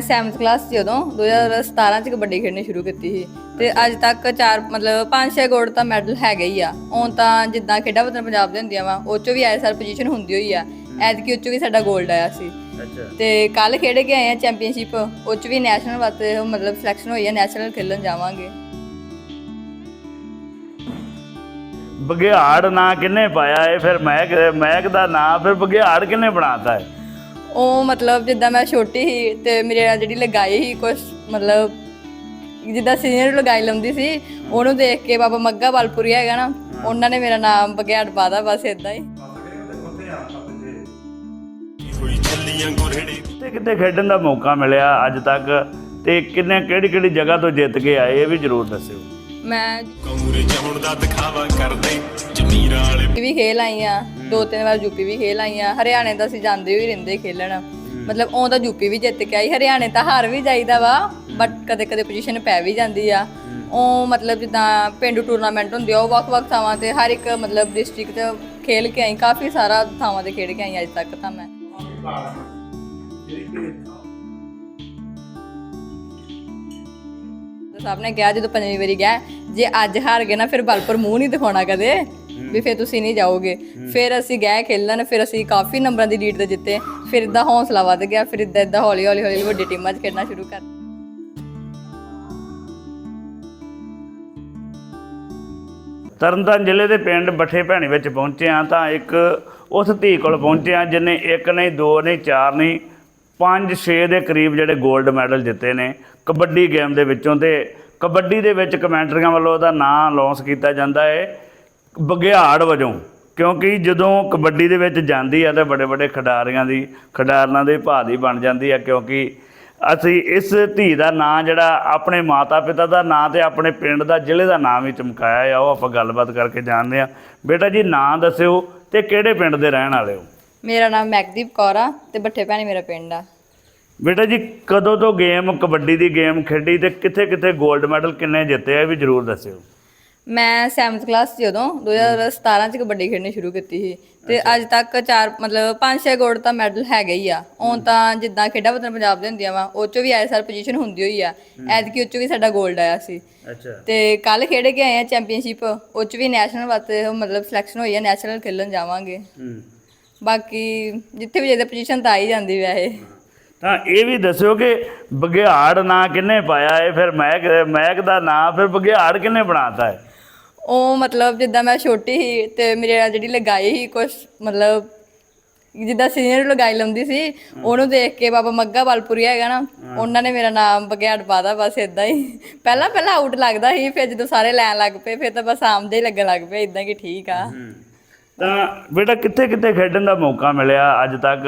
ਮੈਂ 7th class ਜਦੋਂ 2017 ਚ ਕਬੱਡੀ ਖੇਡਣੀ ਸ਼ੁਰੂ ਕੀਤੀ ਸੀ। ਤੇ ਅੱਜ ਤੱਕ ਚਾਰ ਮਤਲਬ ਪੰਜ ਛੇ ਗੋਲਡ ਤਾਂ ਮੈਡਲ ਹੈਗੇ ਹੀ ਆ। ਹੁਣ ਤਾਂ ਜਿੱਦਾਂ ਖੇਡਾਂ ਵਤਨ ਪੰਜਾਬ ਦੇ ਹੁੰਦੀਆਂ ਵਾ ਉਹ 'ਚੋਂ ਵੀ ਸਾਰ ਪੋਜੀਸ਼ਨ ਹੁੰਦੀ ਹੋਈ ਆ। ਐਤਕੀ ਉਹ 'ਚੋਂ ਵੀ ਸਾਡਾ 골ਡ ਆਇਆ ਸੀ। ਤੇ ਕੱਲ ਖੇਡ ਕੇ ਆਏ ਆ ਚੈਂਪੀਅਨਸ਼ਿਪ ਉਹ 'ਚ ਵੀ ਨੈਸ਼ਨਲ ਵਾਸਤੇ ਮਤਲਬ ਸਿਲੈਕਸ਼ਨ ਹੋਈ ਆ ਨੈਸ਼ਨਲ ਖੇਲਣ ਜਾਵਾਂਗੇ। ਬਗਿਆੜ ਨਾਂ ਕਿੰਨੇ ਪਾਇਆ ਏ? ਫਿਰ ਮਹਿਕ ਮਹਿਕ ਦਾ ਨਾਂ ਫਿਰ ਬਗਿਆੜ ਕਿੰਨੇ ਬਣਾਤਾ ਹੈ ਉਹ ਮਤਲਬ ਜਿੱਦਾਂ ਮੈਂ ਛੋਟੀ ਸੀ ਤੇ ਮੇਰੇ ਨਾਲ ਜਿਹੜੀ ਲਗਾਈ ਸੀ ਕੁਛ ਮਤਲਬ ਜਿੱਦਾਂ ਸੀਨੀਅਰ ਲਗਾਈ ਲੰਦੀ ਸੀ ਉਹਨੂੰ ਦੇਖ ਕੇ ਬਾਬਾ ਮੱਗਾ ਵਾਲਪੁਰੀ ਹੈਗਾ ਨਾ ਉਹਨਾਂ ਨੇ ਮੇਰਾ ਨਾਮ ਬਗਿਆੜ ਪਾਦਾ ਬਸ ਇਦਾਂ ਹੀ। ਤੇ ਕਿਤੇ ਖੇਡਣ ਦਾ ਮੌਕਾ ਮਿਲਿਆ ਅੱਜ ਤੱਕ ਤੇ ਕਿੰਨੇ ਕਿਹੜੀ ਕਿਹੜੀ ਜਗ੍ਹਾ ਤੋਂ ਜਿੱਤ ਕੇ ਆਏ ਇਹ ਵੀ ਜਰੂਰ ਦੱਸਿਓ। ਮੈਂ ਕਮਰੇ ਚ ਹੁਣ ਦਾ ਦਿਖਾਵਾ ਕਰਦੇ ਜ਼ਮੀਰਾਂ ਵਾਲੇ ਵੀ ਖੇਲ ਆਈ ਆ। ਦੋ ਤਿੰਨ ਵਾਰ ਯੂਪੀ ਵੀ ਖੇਲ ਆਈ ਆ। ਹਰਿਆਣੇ ਦਾ ਅਸੀਂ ਜਾਂਦੇ ਹੀ ਰਹਿੰਦੇ ਖੇਲਣ। ਮਤਲਬ ਉਹ ਤਾਂ ਯੂਪੀ ਵੀ ਜਿੱਤ ਕੇ ਆਈ। ਹਰਿਆਣੇ ਤਾਂ ਹਾਰ ਵੀ ਜਾਈਦਾ ਵਾ ਬਟ ਕਦੇ ਕਦੇ ਪੋਜੀਸ਼ਨ ਪੈ ਵੀ ਜਾਂਦੀ ਆ। ਉਹ ਮਤਲਬ ਜਿੱਦਾਂ ਪਿੰਡੂ ਟੂਰਨਾਮੈਂਟ ਹੁੰਦੇ ਆ ਉਹ ਵੱਖ-ਵੱਖ ਥਾਵਾਂ ਤੇ ਹਰ ਇੱਕ ਮਤਲਬ ਡਿਸਟ੍ਰਿਕਟ ਖੇਲ ਕੇ ਆਈ। ਕਾਫੀ ਸਾਰਾ ਥਾਵਾਂ ਤੇ ਖੇਡ ਕੇ ਆਈ ਅੱਜ ਤੱਕ ਤਾਂ ਮੈਂ। ਸਭ ਨੇ ਕਿਹਾ ਜਦੋਂ ਪੰਜਵੀਂ ਵਾਰੀ ਗਿਆ ਜੇ ਅੱਜ ਹਾਰ ਗਏ ਨਾ ਫਿਰ ਬਲਪੁਰ ਮੂੰਹ ਨਹੀਂ ਦਿਖਾਉਣਾ ਕਦੇ। ਵੀ ਫਿਰ ਤੁਸੀਂ ਨਹੀਂ ਜਾਓਗੇ। ਫਿਰ ਅਸੀਂ ਗਏ ਖੇਲਣ, ਫਿਰ ਅਸੀਂ ਕਾਫੀ ਨੰਬਰਾਂ ਦੀ ਲੀਡ ਤੇ ਜਿੱਤੇ। ਫਿਰ ਇਦਾਂ ਹੌਸਲਾ ਵੱਧ ਗਿਆ, ਫਿਰ ਇਦਾਂ ਇਦਾਂ ਹੌਲੀ ਹੌਲੀ ਹੌਲੀ ਵੱਡੀ ਟੀਮਾਂ 'ਚ ਖੇਡਣਾ ਸ਼ੁਰੂ ਕਰ ਤਰਨਤਾਰਨ ਜ਼ਿਲ੍ਹੇ ਦੇ ਪਿੰਡ ਬੱਠੇ ਭੈਣੀ ਵਿੱਚ ਪਹੁੰਚੇ ਆ ਤਾਂ ਇੱਕ ਉਸ ਧੀ ਕੋਲ ਪਹੁੰਚੇ ਆ ਜਿਨੇ ਇੱਕ ਨਹੀਂ, ਦੋ ਨਹੀਂ, ਚਾਰ ਨਹੀਂ, ਪੰਜ, ਛੇ ਦੇ ਕਰੀਬ ਜਿਹੜੇ 골ਡ ਮੈਡਲ ਜਿੱਤੇ ਨੇ ਕਬੱਡੀ ਗੇਮ ਦੇ ਵਿੱਚੋਂ ਤੇ ਕਬੱਡੀ ਦੇ ਵਿੱਚ ਕਮੈਂਟਰੀਆਂ ਵੱਲੋਂ ਉਹਦਾ ਨਾਂ ਅਨਾਉਂਸ ਕੀਤਾ ਜਾਂਦਾ ਹੈ। ਬਗਿਆੜ ਵਜੋਂ ਕਿਉਂਕਿ ਜਦੋਂ ਕਬੱਡੀ ਦੇ ਵਿੱਚ ਜਾਂਦੀ ਆ ਤਾਂ ਬੜੇ ਬੜੇ ਖਿਡਾਰੀਆਂ ਦੀ ਖਿਡਾਰਨਾਂ ਦੇ ਭਾਅ ਦੀ ਬਣ ਜਾਂਦੀ ਆ ਕਿਉਂਕਿ ਅਸੀਂ ਇਸ ਧੀ ਦਾ ਨਾਂ ਜਿਹੜਾ ਆਪਣੇ ਮਾਤਾ ਪਿਤਾ ਦਾ ਨਾਂ ਤੇ ਆਪਣੇ ਪਿੰਡ ਦਾ ਜ਼ਿਲ੍ਹੇ ਦਾ ਨਾਮ ਹੀ ਚਮਕਾਇਆ ਆ ਉਹ ਆਪਾਂ ਗੱਲਬਾਤ ਕਰਕੇ ਜਾਣਦੇ ਆ। ਬੇਟਾ ਜੀ ਨਾਂ ਦੱਸਿਓ ਤੇ ਕਿਹੜੇ ਪਿੰਡ ਦੇ ਰਹਿਣ ਵਾਲੇ ਹੋ? ਮੇਰਾ ਨਾਮ ਮੈਕਦੀਪ ਕੌਰ ਆ ਤੇ ਬੱਠੇ ਭੈਣੀ ਮੇਰਾ ਪਿੰਡ ਆ। ਬੇਟਾ ਜੀ ਕਦੋਂ ਤੋਂ ਗੇਮ ਕਬੱਡੀ ਦੀ ਗੇਮ ਖੇਡੀ ਤੇ ਕਿੱਥੇ ਕਿੱਥੇ 골ਡ ਮੈਡਲ ਕਿੰਨੇ ਜਿੱਤੇ ਆ ਇਹ ਵੀ ਜਰੂਰ ਦੱਸਿਓ। ਮੈਂ 7th ਕਲਾਸ 'ਚ ਜਦੋਂ 2017 ਚ ਕਬੱਡੀ ਖੇਡਣੀ ਸ਼ੁਰੂ ਕੀਤੀ ਸੀ। ਤੇ ਅੱਜ ਤੱਕ ਚਾਰ ਮਤਲਬ ਪੰਜ ਛੇ ਗੋਲਡ ਤਾਂ ਮੈਡਲ ਹੈਗੇ ਹੀ ਆ। ਹੁਣ ਤਾਂ ਜਿੱਦਾਂ ਖੇਡਾਂ ਵਤਨ ਪੰਜਾਬ ਦੇ ਹੁੰਦੀਆਂ ਵਾ ਉਹ 'ਚੋਂ ਵੀ ਆਏ ਸਾਰ ਪੋਜੀਸ਼ਨ ਹੁੰਦੀ ਹੋਈ ਆ। ਐਤਕੀ ਉਹ 'ਚੋਂ ਵੀ ਸਾਡਾ 골ਡ ਆਇਆ ਸੀ। ਅੱਛਾ। ਤੇ ਕੱਲ ਖੇਡ ਕੇ ਆਏ ਆ ਚੈਂਪੀਅਨਸ਼ਿਪ ਉਹ 'ਚ ਵੀ ਨੈਸ਼ਨਲ ਵਾਸਤੇ ਮਤਲਬ ਸਿਲੈਕਸ਼ਨ ਹੋਈ ਆ ਨੈਸ਼ਨਲ ਖੇਲਣ ਜਾਵਾਂਗੇ। ਹੂੰ। ਬਾਕੀ ਜਿੱਥੇ ਵੀ ਜਿਹਦੇ ਪੋਜੀਸ਼ਨ ਤਾਂ ਆ ਹੀ ਜਾਂਦੀ ਵੈਸੇ। ਤਾਂ ਇਹ ਵੀ ਦੱਸਿਓ ਕਿ ਬਗਿਆੜ ਨਾਂ ਕਿੰਨੇ ਪਾਇਆ ਏ ਫਿਰ ਮਹਿਕ ਮਹਿਕ ਦਾ ਨਾਂ ਫਿਰ ਬਗਿਆੜ ਕਿੰਨੇ ਬਣਾਤਾ ਹੈ ਉਹ ਮਤਲਬ ਜਿੱਦਾਂ ਮੈਂ ਛੋਟੀ ਸੀ ਤੇ ਮੇਰੇ ਨਾਲ ਜਿਹੜੀ ਲਗਾਈ ਸੀ ਕੁਛ ਮਤਲਬ ਜਿੱਦਾਂ ਸੀਨੀਅਰ ਲਗਾਈ ਲੰਦੀ ਸੀ ਉਹਨੂੰ ਦੇਖ ਕੇ ਬਾਬਾ ਮੱਗਾ ਵਾਲਪੁਰੀ ਹੈਗਾ ਨਾ ਉਹਨਾਂ ਨੇ ਮੇਰਾ ਨਾਮ ਬਗਿਆੜ ਪਾਦਾ ਬਸ ਇਦਾਂ ਹੀ। ਪਹਿਲਾਂ ਪਹਿਲਾਂ ਆਊਟ ਲੱਗਦਾ ਸੀ ਫਿਰ ਜਦੋਂ ਸਾਰੇ ਲੈਣ ਲੱਗ ਪਏ ਫਿਰ ਤਾਂ ਬਸ ਆਮਦੇ ਹੀ ਲੱਗਣ ਲੱਗ ਪਿਆ ਇਦਾਂ ਕਿ ਠੀਕ ਆ। ਤਾਂ ਬੇਟਾ ਕਿੱਥੇ ਕਿੱਥੇ ਖੇਡਣ ਦਾ ਮੌਕਾ ਮਿਲਿਆ ਅੱਜ ਤੱਕ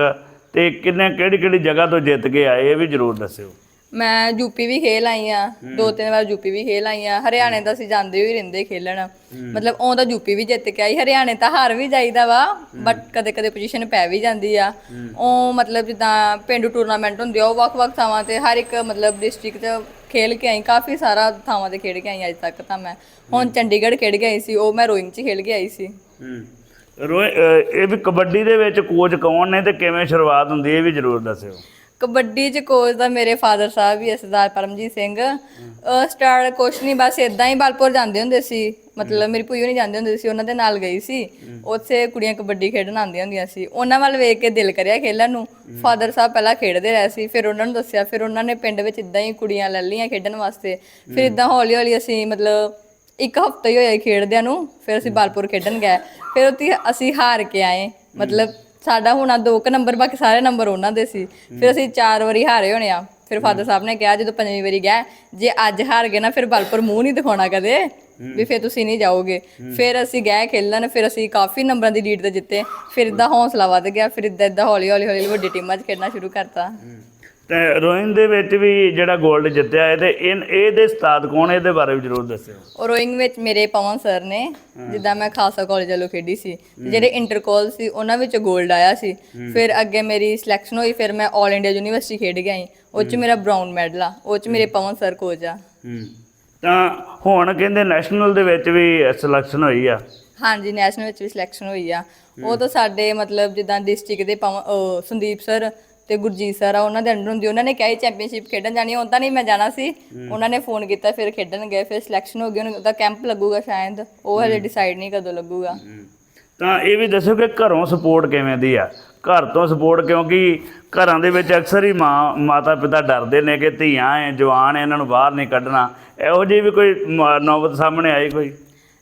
ਤੇ ਕਿੰਨੇ ਕਿਹੜੀ ਕਿਹੜੀ ਜਗ੍ਹਾ ਤੋਂ ਜਿੱਤ ਕੇ ਆਏ ਇਹ ਵੀ ਜਰੂਰ ਦੱਸਿਓ। ਮੈਂ ਯੂਪੀ ਵੀ ਖੇਲ ਆਈ ਆ ਦੋ ਤਿੰਨ ਵਾਰ ਯੂਪੀ ਵੀ ਖੇਲ ਆਈ ਆ। ਹਰਿਆਣੇ ਦਾ ਅਸੀਂ ਜਾਂਦੇ ਹੀ ਰਹਿੰਦੇ ਖੇਲਣ। ਮਤਲਬ ਉਹ ਤਾਂ ਯੂਪੀ ਵੀ ਜਿੱਤ ਕੇ ਆਈ। ਹਰਿਆਣੇ ਤਾਂ ਹਾਰ ਵੀ ਜਾਈਦਾ ਵਾ ਬਟ ਕਦੇ ਕਦੇ ਪੋਜੀਸ਼ਨ ਪੈ ਵੀ ਜਾਂਦੀ ਆ। ਉਹ ਮਤਲਬ ਜਿੱਦਾਂ ਪਿੰਡੂ ਟੂਰਨਾਮੈਂਟ ਹੁੰਦੇ ਆ ਉਹ ਵੱਖ-ਵੱਖ ਥਾਵਾਂ ਤੇ ਹਰ ਇੱਕ ਮਤਲਬ ਡਿਸਟ੍ਰਿਕਟ ਖੇਲ ਕੇ ਆਈ। ਕਾਫੀ ਸਾਰਾ ਥਾਵਾਂ ਤੇ ਖੇਡ ਕੇ ਆਈ ਅੱਜ ਤੱਕ ਤਾਂ ਮੈਂ। ਹੁਣ ਚੰਡੀਗੜ੍ਹ ਖੇਡ ਕੇ ਆਈ ਸੀ ਉਹ ਮੈਂ ਰੋਇੰਗ 'ਚ ਖੇਲ ਕੇ ਆਈ ਸੀ। ਅਹ ਇਹ ਵੀ ਕਬੱਡੀ ਦੇ ਵਿੱਚ ਕੋਚ ਕੌਣ ਨੇ ਤੇ ਕਿਵੇਂ ਸ਼ੁਰੂਆਤ ਹੁੰਦੀ ਹੈ ਇਹ ਵੀ ਜਰੂਰ ਦੱਸਿਓ। ਕਬੱਡੀ ਚ ਕੋਚ ਦਾ ਮੇਰੇ ਫਾਦਰ ਸਾਹਿਬ ਵੀ ਆ, ਸਰਦਾਰ ਪਰਮਜੀਤ ਸਿੰਘ। ਸਟਾਰ ਕੁਛ ਨਹੀਂ ਬਸ ਇਦਾਂ ਹੀ ਬਾਲਪੁਰ ਜਾਂਦੇ ਹੁੰਦੇ ਸੀ। ਮਤਲਬ ਮੇਰੀ ਭੂਈ ਨਹੀਂ ਜਾਂਦੇ ਹੁੰਦੇ ਸੀ, ਉਹਨਾਂ ਦੇ ਨਾਲ ਗਈ ਸੀ। ਉੱਥੇ ਕੁੜੀਆਂ ਕਬੱਡੀ ਖੇਡਣ ਆਉਂਦੀਆਂ ਹੁੰਦੀਆਂ ਸੀ। ਉਹਨਾਂ ਵੱਲ ਵੇਖ ਕੇ ਦਿਲ ਕਰਿਆ ਖੇਡਣ ਨੂੰ। ਫਾਦਰ ਸਾਹਿਬ ਪਹਿਲਾਂ ਖੇਡਦੇ ਰਹੇ ਸੀ, ਫਿਰ ਉਹਨਾਂ ਨੂੰ ਦੱਸਿਆ, ਫਿਰ ਉਹਨਾਂ ਨੇ ਪਿੰਡ ਵਿੱਚ ਇਦਾਂ ਹੀ ਕੁੜੀਆਂ ਲੈ ਲਈਆਂ ਖੇਡਣ ਵਾਸਤੇ। ਫਿਰ ਇਦਾਂ ਹੌਲੀ ਹੌਲੀ ਅਸੀਂ ਮਤਲਬ ਇੱਕ ਹਫਤਾ ਹੀ ਹੋਇਆ ਖੇਡਦਿਆਂ ਨੂੰ, ਫਿਰ ਅਸੀਂ ਬਾਲਪੁਰ ਖੇਡਣ ਗਏ। ਫਿਰ ਉੱਥੇ ਅਸੀਂ ਹਾਰ ਕੇ ਆਏ। ਮਤਲਬ ਸਾਡਾ ਹੋਣਾ ਦੋ ਕ ਨੰਬਰ ਬਾਕੀ ਸਾਰੇ ਨੰਬਰ ਉਹਨਾਂ ਦੇ ਸੀ। ਫਿਰ ਅਸੀਂ ਚਾਰ ਵਾਰੀ ਹਾਰੇ ਹੋਣੇ ਆ। ਫਿਰ ਫਾਦਰ ਸਾਹਿਬ ਨੇ ਕਿਹਾ ਜਦੋਂ ਪੰਜਵੀਂ ਵਾਰੀ ਗਿਆ ਜੇ ਅੱਜ ਹਾਰ ਗਏ ਨਾ ਫਿਰ ਬਲਪੁਰ ਮੂੰਹ ਨਹੀਂ ਦਿਖਾਉਣਾ ਕਦੇ। ਵੀ ਫਿਰ ਤੁਸੀਂ ਨਹੀਂ ਜਾਓਗੇ। ਫਿਰ ਅਸੀਂ ਗਏ ਖੇਲਣ ਫਿਰ ਅਸੀਂ ਕਾਫੀ ਨੰਬਰਾਂ ਦੀ ਲੀਡ ਤੇ ਜਿੱਤੇ। ਫਿਰ ਇਦਾਂ ਹੌਸਲਾ ਵੱਧ ਗਿਆ ਫਿਰ ਇਦਾਂ ਇਦਾਂ ਹੌਲੀ ਹੌਲੀ ਹੌਲੀ ਵੱਡੀ ਟੀਮਾਂ 'ਚ ਖੇਡਣਾ ਸ਼ੁਰੂ ਕਰਤਾ। ਤੇ ਰੋਇੰਗ ਦੇ ਵਿੱਚ ਵੀ ਜਿਹੜਾ 골ਡ ਜਿੱਤਿਆ ਹੈ ਤੇ ਇਹ ਇਹਦੇ ਉਸਤਾਦ ਕੌਣ ਹੈ? ਇਹਦੇ ਬਾਰੇ ਵੀ ਜ਼ਰੂਰ ਦੱਸਿਓ। ਰੋਇੰਗ ਵਿੱਚ ਮੇਰੇ ਪਵਨ ਸਰ ਨੇ ਜਿੱਦਾਂ ਮੈਂ ਖਾਲਸਾ ਕਾਲਜ ਵੱਲੋਂ ਖੇਡੀ ਸੀ। ਜਿਹੜੇ ਇੰਟਰ ਕਾਲ ਸੀ ਉਹਨਾਂ ਵਿੱਚ 골ਡ ਆਇਆ ਸੀ। ਫਿਰ ਅੱਗੇ ਮੇਰੀ ਸਿਲੈਕਸ਼ਨ ਹੋਈ ਫਿਰ ਮੈਂ 올 ਇੰਡੀਆ ਯੂਨੀਵਰਸਿਟੀ ਖੇਡ ਗਿਆ ਸੀ ਉਹ ਮੇਰਾ ਬ੍ਰਾਊਨ ਮੈਡਲ ਆ ਉਹ ਮੇਰੇ ਪਵਨ ਸਰ ਕੋਚ ਆ। ਤਾਂ ਹੁਣ ਕਹਿੰਦੇ ਨੈਸ਼ਨਲ ਦੇ ਵਿੱਚ ਵੀ ਸਿਲੈਕਸ਼ਨ ਹੋਈ ਆ। ਹਾਂਜੀ ਨੈਸ਼ਨਲ ਵਿੱਚ ਵੀ ਸਿਲੈਕਸ਼ਨ ਹੋਈ ਆ। ਉਹ ਤਾਂ ਸਾਡੇ ਮਤਲਬ ਜਿੱਦਾਂ ਡਿਸਟ੍ਰਿਕਟ ਦੇ ਸੰਦੀਪ ਸਰ ਤੇ ਗੁਰਜੀਤ ਸਰ ਆ ਉਹਨਾਂ ਦੇ ਅੰਡਰ ਹੁੰਦੀ ਉਹਨਾਂ ਨੇ ਕਿਹਾ ਚੈਂਪੀਅਨਸ਼ਿਪ ਖੇਡਣ ਜਾਣੀ ਤਾਂ ਨਹੀਂ ਮੈਂ ਜਾਣਾ ਸੀ। ਉਹਨਾਂ ਨੇ ਫੋਨ ਕੀਤਾ ਫਿਰ ਖੇਡਣ ਗਏ ਫਿਰ ਸਿਲੈਕਸ਼ਨ ਹੋ ਗਈ ਉਹਨਾਂ ਦਾ ਕੈਂਪ ਲੱਗੂਗਾ ਸ਼ਾਇਦ। ਉਹ ਹਲੇ ਡਿਸਾਈਡ ਨਹੀਂ ਕਦੋਂ ਲੱਗੂਗਾ। ਤਾਂ ਇਹ ਵੀ ਦੱਸੋ ਕਿ ਘਰੋਂ ਸਪੋਰਟ ਕਿਵੇਂ ਦੀ ਆ? ਘਰ ਤੋਂ ਸਪੋਰਟ ਕਿਉਂਕਿ ਘਰਾਂ ਦੇ ਵਿੱਚ ਅਕਸਰ ਹੀ ਮਾਂ ਮਾਤਾ ਪਿਤਾ ਡਰਦੇ ਨੇ ਕਿ ਧੀਆਂ ਐ ਜਵਾਨ ਐ ਇਹਨਾਂ ਨੂੰ ਬਾਹਰ ਨਹੀਂ ਕੱਢਣਾ। ਇਹੋ ਜਿਹੀ ਵੀ ਕੋਈ ਨੌਬਤ ਸਾਹਮਣੇ ਆਈ ਕੋਈ?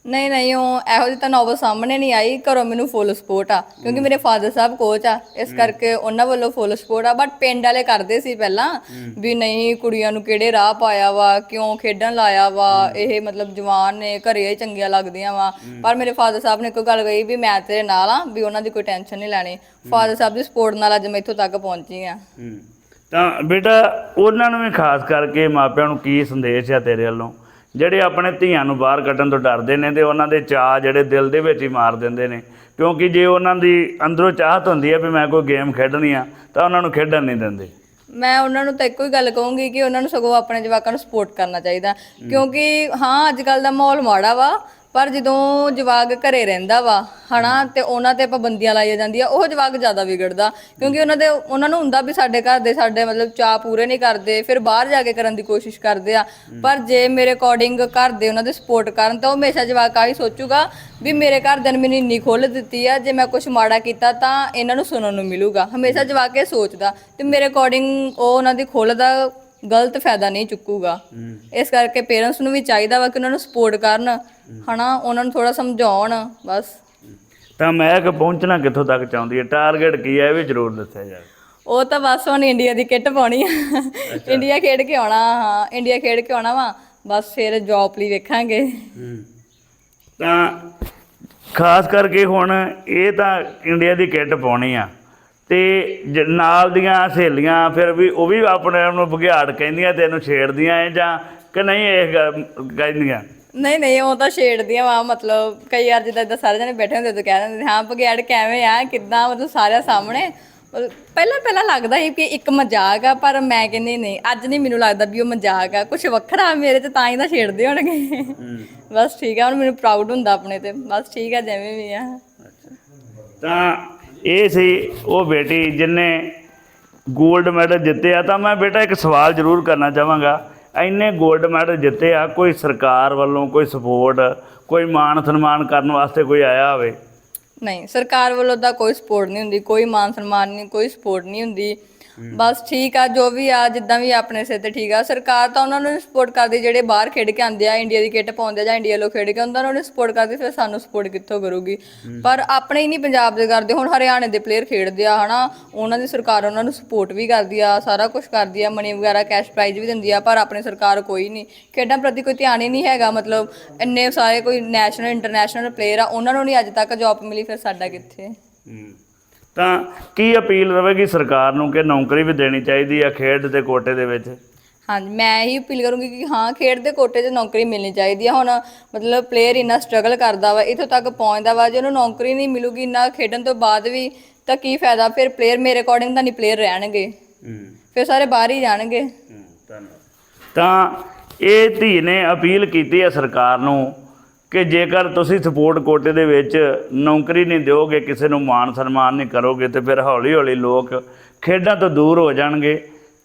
ਨਹੀਂ ਨਹੀਂ ਉਹ ਇਹੋ ਜਿਹੀ ਤਾਂ ਨੌਬਤ ਸਾਹਮਣੇ ਨਹੀਂ ਆਈ ਘਰੋਂ ਮੈਨੂੰ ਫੁੱਲ ਸਪੋਰਟ ਆ। ਕਿਉਂਕਿ ਮੇਰੇ ਫਾਦਰ ਸਾਹਿਬ ਕੋਚ ਆ ਇਸ ਕਰਕੇ ਉਹਨਾਂ ਵੱਲੋਂ ਫੁੱਲ ਸਪੋਰਟ ਆ। ਬਟ ਪਿੰਡ ਵਾਲੇ ਕਰਦੇ ਸੀ ਪਹਿਲਾਂ ਵੀ ਨਹੀਂ ਕੁੜੀਆਂ ਨੂੰ ਕਿਹੜੇ ਰਾਹ ਪਾਇਆ ਵਾ ਕਿਉਂ ਖੇਡਣ ਲਾਇਆ ਵਾ ਇਹ ਮਤਲਬ ਜਵਾਨ ਨੇ ਘਰੇ ਹੀ ਚੰਗੀਆਂ ਲੱਗਦੀਆਂ ਵਾ। ਪਰ ਮੇਰੇ ਫਾਦਰ ਸਾਹਿਬ ਨੇ ਇੱਕ ਗੱਲ ਕਹੀ ਵੀ ਮੈਂ ਤੇਰੇ ਨਾਲ ਆ ਵੀ ਉਹਨਾਂ ਦੀ ਕੋਈ ਟੈਨਸ਼ਨ ਨਹੀਂ ਲੈਣੀ। ਫਾਦਰ ਸਾਹਿਬ ਦੀ ਸਪੋਰਟ ਨਾਲ ਅੱਜ ਮੈਂ ਇੱਥੋਂ ਤੱਕ ਪਹੁੰਚੀ ਆ। ਤਾਂ ਬੇਟਾ ਉਹਨਾਂ ਨੂੰ ਵੀ ਖਾਸ ਕਰਕੇ ਮਾਪਿਆਂ ਨੂੰ ਕੀ ਸੰਦੇਸ਼ ਆ ਤੇਰੇ ਵੱਲੋਂ? ਜਿਹੜੇ ਆਪਣੇ ਧੀਆਂ ਨੂੰ ਬਾਹਰ ਕੱਢਣ ਤੋਂ ਡਰਦੇ ਨੇ ਤੇ ਉਹਨਾਂ ਦੇ ਚਾਹ ਜਿਹੜੇ ਦਿਲ ਦੇ ਵਿੱਚ ਹੀ ਮਾਰ ਦਿੰਦੇ ਨੇ। ਕਿਉਂਕਿ ਜੇ ਉਹਨਾਂ ਦੀ ਅੰਦਰੋਂ ਚਾਹਤ ਹੁੰਦੀ ਹੈ ਵੀ ਮੈਂ ਕੋਈ ਗੇਮ ਖੇਡਣੀ ਆ, ਤਾਂ ਉਹਨਾਂ ਨੂੰ ਖੇਡਣ ਨਹੀਂ ਦਿੰਦੇ। ਮੈਂ ਉਹਨਾਂ ਨੂੰ ਤਾਂ ਇੱਕੋ ਹੀ ਗੱਲ ਕਹੂੰਗੀ ਕਿ ਉਹਨਾਂ ਨੂੰ ਸਗੋਂ ਆਪਣੇ ਜਵਾਕਾਂ ਨੂੰ ਸਪੋਰਟ ਕਰਨਾ ਚਾਹੀਦਾ। ਕਿਉਂਕਿ ਹਾਂ, ਅੱਜ ਕੱਲ ਦਾ ਮਾਹੌਲ ਮਾੜਾ ਵਾ ਪਰ ਜਦੋਂ ਜਵਾਕ ਘਰੇ ਰਹਿੰਦਾ ਵਾ, ਹਨਾ, ਤੇ ਉਹਨਾਂ ਤੇ ਪਾਬੰਦੀਆਂ ਲਾਈਆਂ ਜਾਂਦੀਆਂ, ਉਹ ਜਵਾਕ ਜ਼ਿਆਦਾ ਵਿਗੜਦਾ। ਕਿਉਂਕਿ ਉਹਨਾਂ ਦੇ, ਉਹਨਾਂ ਨੂੰ ਹੁੰਦਾ ਵੀ ਸਾਡੇ ਘਰ ਦੇ ਸਾਡੇ ਮਤਲਬ ਚਾਹ ਪੂਰੇ ਨਹੀਂ ਕਰਦੇ, ਫਿਰ ਬਾਹਰ ਜਾ ਕੇ ਕਰਨ ਦੀ ਕੋਸ਼ਿਸ਼ ਕਰਦੇ ਆ। ਪਰ ਜੇ ਮੇਰੇ ਅਕੋਰਡਿੰਗ ਘਰ ਦੇ ਉਹਨਾਂ ਦੇ ਸਪੋਰਟ ਕਰਨ, ਤਾਂ ਉਹ ਹਮੇਸ਼ਾ ਜਵਾਕ ਆਹੀ ਸੋਚੂਗਾ ਵੀ ਮੇਰੇ ਘਰਦਿਆਂ ਨੇ ਮੈਨੂੰ ਇੰਨੀ ਖੁੱਲ੍ਹ ਦਿੱਤੀ ਆ, ਜੇ ਮੈਂ ਕੁਝ ਮਾੜਾ ਕੀਤਾ ਤਾਂ ਇਹਨਾਂ ਨੂੰ ਸੁਣਨ ਨੂੰ ਮਿਲੂਗਾ। ਹਮੇਸ਼ਾ ਜਵਾਕ ਇਹ ਸੋਚਦਾ ਤੇ ਮੇਰੇ ਅਕੋਰਡਿੰਗ ਉਹ ਉਹਨਾਂ ਦੀ ਖੁੱਲ੍ਹ ਦਾ ਗਲਤ ਫਾਇਦਾ ਨਹੀਂ ਚੁੱਕੂਗਾ। ਇਸ ਕਰਕੇ ਪੇਰੈਂਟਸ ਨੂੰ ਵੀ ਚਾਹੀਦਾ ਵਾ ਕਿ ਉਹਨਾਂ ਨੂੰ ਸਪੋਰਟ ਕਰਨ। ਹਨਾ ਉਹਨਾਂ ਨੂੰ ਥੋੜਾ ਸਮਝਾਉਣ ਬਸ। ਤਾਂ ਮੈਂ ਕਿ ਪਹੁੰਚਣਾ ਕਿੱਥੋਂ ਤੱਕ ਚਾਹੁੰਦੀ ਹੈ ਟਾਰਗੇਟ ਕੀ ਹੈ ਇਹ ਵੀ ਜ਼ਰੂਰ ਦੱਸਿਆ ਜਾਵੇ। ਉਹ ਤਾਂ ਬਸ ਹੁਣ ਇੰਡੀਆ ਦੀ ਕਿੱਟ ਪਾਉਣੀ ਆ। ਇੰਡੀਆ ਖੇਡ ਕੇ ਆਉਣਾ ਹਾਂ ਇੰਡੀਆ ਖੇਡ ਕੇ ਆਉਣਾ ਵਾ। ਬਸ ਫਿਰ ਜੌਬ ਲਈ ਵੇਖਾਂਗੇ। ਤਾਂ ਖਾਸ ਕਰਕੇ ਹੁਣ ਇਹ ਤਾਂ ਇੰਡੀਆ ਦੀ ਕਿੱਟ ਪਾਉਣੀ ਆ। ਤੇ ਨਾਲ ਦੀਆਂ ਸਹੇਲੀਆਂ ਫਿਰ ਵੀ ਉਹ ਵੀ ਆਪਣੇ ਆਪ ਨੂੰ ਬੁਗਿਆੜ ਕਹਿੰਦੀਆਂ ਤੈਨੂੰ ਛੇੜਦੀਆਂ ਐ ਜਾਂ ਕਿ ਨਹੀਂ ਇਹ ਕਹਿੰਦੀਆਂ? ਨਹੀਂ ਨਹੀਂ ਉਹ ਤਾਂ ਛੇੜਦੀਆਂ ਵਾ ਮਤਲਬ ਕਈ ਵਾਰ ਜਿੱਦਾਂ ਇਦਾਂ ਸਾਰੇ ਜਣੇ ਬੈਠੇ ਹੁੰਦੇ ਤਾਂ ਕਹਿ ਦਿੰਦੇ ਹਾਂ ਬਗੈੜ ਕਿਵੇਂ ਆ ਕਿੱਦਾਂ ਮਤਲਬ ਸਾਰਿਆਂ ਸਾਹਮਣੇ? ਪਹਿਲਾਂ ਪਹਿਲਾਂ ਲੱਗਦਾ ਸੀ ਕਿ ਇੱਕ ਮਜ਼ਾਕ ਆ ਪਰ ਮੈਂ ਕਹਿੰਦੀ ਨਹੀਂ ਅੱਜ ਨਹੀਂ ਮੈਨੂੰ ਲੱਗਦਾ ਵੀ ਉਹ ਮਜ਼ਾਕ ਆ ਕੁਝ ਵੱਖਰਾ ਮੇਰੇ ਤੇ ਤਾਂ ਹੀ ਤਾਂ ਛੇੜਦੇ ਹੋਣਗੇ। ਬਸ ਠੀਕ ਆ ਹੁਣ ਮੈਨੂੰ ਪ੍ਰਾਊਡ ਹੁੰਦਾ ਆਪਣੇ ਤੇ ਬਸ ਠੀਕ ਆ ਜਿਵੇਂ ਵੀ ਆ। ਤਾਂ ਇਹ ਸੀ ਉਹ ਬੇਟੀ ਜਿਨੇ 골ਡ ਮੈਡਲ ਜਿੱਤਿਆ ਤਾਂ ਮੈਂ ਬੇਟਾ ਇੱਕ ਸਵਾਲ ਜ਼ਰੂਰ ਕਰਨਾ ਚਾਹਾਂਗਾ। ਇੰਨੇ 골ਡ ਮੈਡਲ ਜਿੱਤੇ ਆ, ਕੋਈ ਸਰਕਾਰ ਵੱਲੋਂ ਕੋਈ ਸਪੋਰਟ ਕੋਈ ਮਾਣ ਸਨਮਾਨ ਕਰਨ ਵਾਸਤੇ ਕੋਈ ਆਇਆ ਹੋਵੇ? ਨਹੀਂ, ਸਰਕਾਰ ਵੱਲੋਂ ਤਾਂ ਕੋਈ ਸਪੋਰਟ ਨਹੀਂ ਹੁੰਦੀ, ਕੋਈ ਮਾਨ ਸਨਮਾਨ ਨਹੀਂ, ਕੋਈ ਸਪੋਰਟ ਨਹੀਂ ਹੁੰਦੀ। ਬਸ ਠੀਕ ਆ ਜੋ ਵੀ ਆ ਜਿੱਦਾਂ ਵੀ ਆਪਣੇ ਸਿਰ ਤੇ ਠੀਕ ਆ। ਸਰਕਾਰ ਤਾਂ ਉਹਨਾਂ ਨੂੰ ਸਪੋਰਟ ਕਰਦੀ ਜਿਹੜੇ ਬਾਹਰ ਖੇਡ ਕੇ ਆਉਂਦੇ ਆ ਇੰਡੀਆ ਦੀ ਕਿੱਟ ਪਾਉਂਦੇ ਆ ਜਾਂ ਇੰਡੀਆ ਲੋ ਖੇਡ ਕੇ ਉਹਨਾਂ ਨੂੰ ਸਪੋਰਟ ਕਰਦੀ ਫਿਰ ਸਾਨੂੰ ਸਪੋਰਟ ਕਿੱਥੋਂ ਕਰੂਗੀ? ਪਰ ਆਪਣੇ ਹੀ ਨਹੀਂ ਪੰਜਾਬ ਦੇ ਕਰਦੇ ਹੁਣ ਹਰਿਆਣੇ ਦੇ ਪਲੇਅਰ ਖੇਡਦੇ ਆ ਹਨਾ? ਉਹਨਾਂ ਦੀ ਸਰਕਾਰ ਉਹਨਾਂ ਨੂੰ ਸਪੋਰਟ ਵੀ ਕਰਦੀ ਆ ਸਾਰਾ ਕੁਝ ਕਰਦੀ ਆ ਮਨੀ ਵਗੈਰਾ ਕੈਸ਼ ਪ੍ਰਾਈਜ਼ ਵੀ ਦਿੰਦੀ ਆ ਪਰ ਆਪਣੀ ਸਰਕਾਰ ਕੋਈ ਨਹੀਂ। ਖੇਡਾਂ ਪ੍ਰਤੀ ਕੋਈ ਧਿਆਨ ਹੀ ਨਹੀਂ ਹੈਗਾ ਮਤਲਬ ਇੰਨੇ ਸਾਰੇ ਕੋਈ ਨੈਸ਼ਨਲ ਇੰਟਰਨੈਸ਼ਨਲ ਪਲੇਅਰ ਆ ਉਹਨਾਂ ਨੂੰ ਨਹੀਂ ਅੱਜ ਤੱਕ ਜੌਬ ਮਿਲੀ ਫਿਰ ਸਾਡਾ ਕਿੱਥੇ? ਤਾਂ ਕੀ ਅਪੀਲ ਰਹੇਗੀ ਸਰਕਾਰ ਨੂੰ ਕਿ ਨੌਕਰੀ ਵੀ ਦੇਣੀ ਚਾਹੀਦੀ ਆ ਖੇਡ ਦੇ ਕੋਟੇ ਦੇ ਵਿੱਚ? ਹਾਂਜੀ ਮੈਂ ਇਹੀ ਅਪੀਲ ਕਰੂੰਗੀ ਕਿ ਹਾਂ ਖੇਡ ਦੇ ਕੋਟੇ 'ਚ ਨੌਕਰੀ ਮਿਲਣੀ ਚਾਹੀਦੀ ਆ। ਹੁਣ ਮਤਲਬ ਪਲੇਅਰ ਇੰਨਾ ਸਟਰਗਲ ਕਰਦਾ ਵਾ ਇੱਥੋਂ ਤੱਕ ਪਹੁੰਚਦਾ ਵਾ ਜੇ ਉਹਨੂੰ ਨੌਕਰੀ ਨਹੀਂ ਮਿਲੂਗੀ ਇੰਨਾ ਖੇਡਣ ਤੋਂ ਬਾਅਦ ਵੀ ਤਾਂ ਕੀ ਫਾਇਦਾ? ਫਿਰ ਪਲੇਅਰ ਮੇਰੇ ਅਕੋਰਡਿੰਗ ਤਾਂ ਨਹੀਂ ਪਲੇਅਰ ਰਹਿਣਗੇ। ਫਿਰ ਸਾਰੇ ਬਾਹਰ ਹੀ ਜਾਣਗੇ। ਤਾਂ ਇਹ ਧੀ ਨੇ ਅਪੀਲ ਕੀਤੀ ਹੈ ਸਰਕਾਰ ਨੂੰ ਕਿ ਜੇਕਰ ਤੁਸੀਂ ਸਪੋਰਟ ਕੋਟੇ ਦੇ ਵਿੱਚ ਨੌਕਰੀ ਨਹੀਂ ਦਿਓਗੇ, ਕਿਸੇ ਨੂੰ ਮਾਣ ਸਨਮਾਨ ਨਹੀਂ ਕਰੋਗੇ, ਤੇ ਫਿਰ ਹੌਲੀ ਹੌਲੀ ਲੋਕ ਖੇਡਾਂ ਤੋਂ ਦੂਰ ਹੋ ਜਾਣਗੇ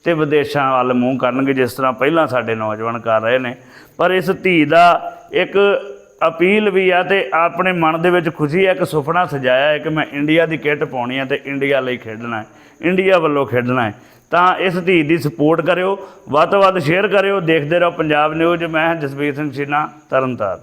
ਤੇ ਵਿਦੇਸ਼ਾਂ ਵੱਲ ਮੂੰਹ ਕਰਨਗੇ, ਜਿਸ ਤਰ੍ਹਾਂ ਪਹਿਲਾਂ ਸਾਡੇ ਨੌਜਵਾਨ ਕਰ ਰਹੇ ਨੇ। ਪਰ ਇਸ ਧੀ ਦਾ ਇੱਕ ਅਪੀਲ ਵੀ ਆ ਤੇ ਆਪਣੇ ਮਨ ਦੇ ਵਿੱਚ ਖੁਸ਼ੀ ਹੈ, ਇੱਕ ਸੁਪਨਾ ਸਜਾਇਆ ਹੈ ਕਿ ਮੈਂ ਇੰਡੀਆ ਦੀ ਕਿੱਟ ਪਾਉਣੀ ਹੈ ਤੇ ਇੰਡੀਆ ਲਈ ਖੇਡਣਾ ਹੈ, ਇੰਡੀਆ ਵੱਲੋਂ ਖੇਡਣਾ ਹੈ। ਤਾਂ ਇਸ ਧੀ ਦੀ ਸਪੋਰਟ ਕਰਿਓ, ਵੱਧ ਤੋਂ ਵੱਧ ਸ਼ੇਅਰ ਕਰਿਓ, ਦੇਖਦੇ ਰਹੋ ਪੰਜਾਬ ਨਿਊਜ਼। ਮੈਂ ਹਾਂ ਜਸਵੀਰ ਸਿੰਘ ਛੀਨਾ, ਤਰਨਤਾਰਨ।